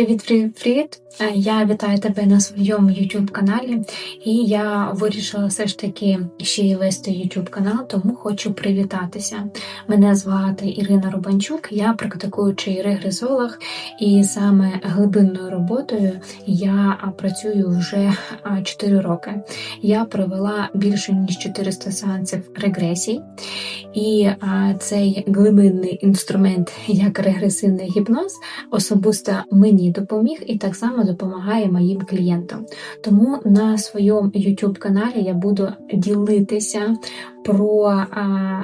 Привіт, привіт, привіт! Е, Я вітаю тебе на своєму YouTube каналі, і я вирішила все ж таки ще й вести YouTube канал, тому хочу привітатися. Мене звати Ірина Рубанчук, я практикуючий регресолог, і саме глибинною роботою я працюю вже 4 роки. Я провела більше ніж 400 сеансів регресій, і цей глибинний інструмент, як регресивний гіпноз, особисто мені допоміг і так само допомагає моїм клієнтам. Тому на своєму YouTube каналі я буду ділитися про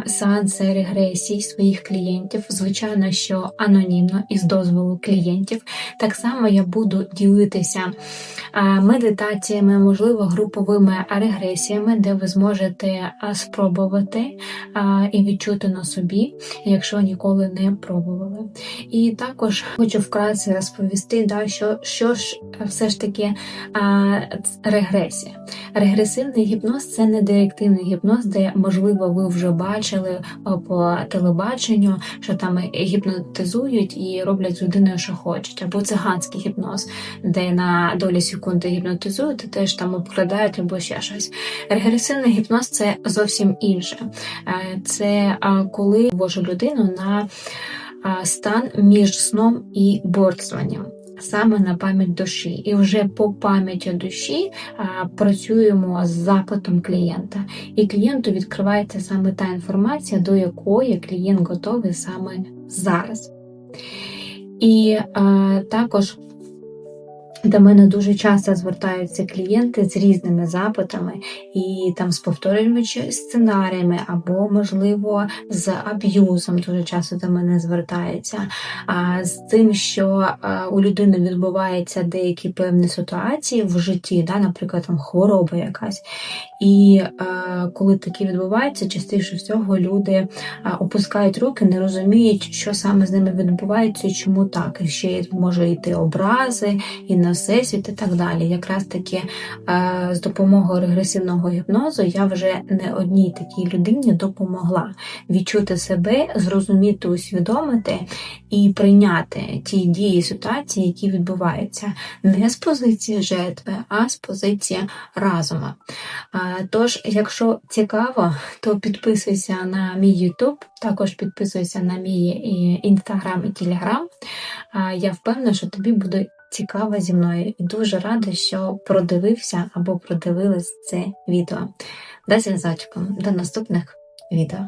сеанси регресій своїх клієнтів, звичайно, що анонімно із дозволу клієнтів. Так само я буду ділитися медитаціями, можливо, груповими регресіями, де ви зможете спробувати і відчути на собі, якщо ніколи не пробували. І також хочу вкратце розповісти, да, що, що ж все ж таки а, регресія. Регресивний гіпноз це не директивний гіпноз, де, можливо, ви вже бачили по телебаченню, що там гіпнотизують і роблять з людиною, що хочуть, або циганський гіпноз, де на долі секунди гіпнотизують, і теж там обкладають або ще щось. Регресивний гіпноз це зовсім інше. Е, Це коли ввожу людину на стан між сном і борствуванням. Саме на пам'ять душі, і вже по пам'яті душі а, працюємо з запитом клієнта, і клієнту відкривається саме та інформація, до якої клієнт готовий саме зараз. І а, також до мене дуже часто звертаються клієнти з різними запитами, і там з повторюючими сценаріями, або, можливо, з аб'юзом дуже часто до мене звертаються. А з тим, що у людини відбуваються деякі певні ситуації в житті, да, наприклад, там хвороба якась. І а, коли таке відбувається, частіше всього люди опускають руки, не розуміють, що саме з ними відбувається і чому так. І ще може йти образи і на всесвіт і так далі. Якраз таки е, з допомогою регресивного гіпнозу я вже не одній такій людині допомогла відчути себе, зрозуміти, усвідомити і прийняти ті дії ситуації, які відбуваються не з позиції жертви, а з позиції разума. Е, Тож, якщо цікаво, то підписуйся на мій YouTube, також підписуйся на мій інстаграм і телеграм. Я впевнена, що тобі буде цікава зі мною і дуже рада, що продивився або продивилась це відео. До зв'язочку, до наступних відео.